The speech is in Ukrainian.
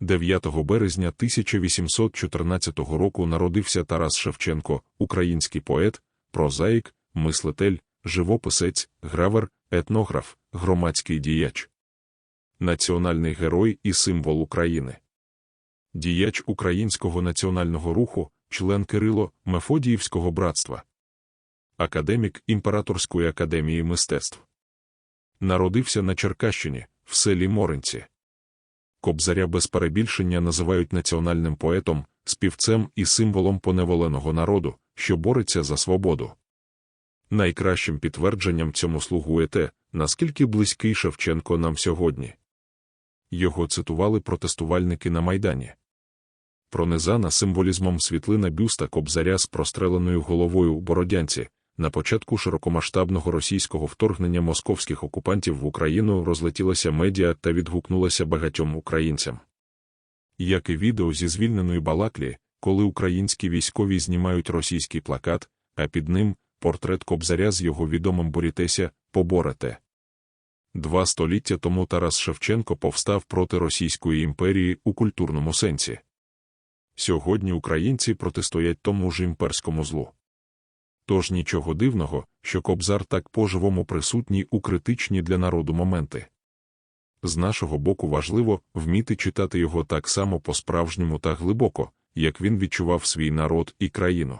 9 березня 1814 року народився Тарас Шевченко, український поет, прозаїк, мислитель, живописець, гравер, етнограф, громадський діяч, національний герой і символ України. Діяч українського національного руху, член Кирило Мефодіївського братства, академік Імператорської академії мистецтв. Народився на Черкащині, в селі Моринці. Кобзаря без перебільшення називають національним поетом, співцем і символом поневоленого народу, що бореться за свободу. Найкращим підтвердженням цьому слугує те, наскільки близький Шевченко нам сьогодні. Його цитували протестувальники на Майдані. Пронизана символізмом світлина бюста Кобзаря з простреленою головою у Бородянці, на початку широкомасштабного російського вторгнення московських окупантів в Україну розлетілася медіа та відгукнулася багатьом українцям. Як і відео зі звільненої Балаклі, коли українські військові знімають російський плакат, а під ним портрет Кобзаря з його відомим борітеся поборете. Два століття тому Тарас Шевченко повстав проти Російської імперії у культурному сенсі. Сьогодні українці протистоять тому ж імперському злу. Тож нічого дивного, що Кобзар так по-живому присутній у критичні для народу моменти. З нашого боку важливо вміти читати його так само по-справжньому та глибоко, як він відчував свій народ і країну.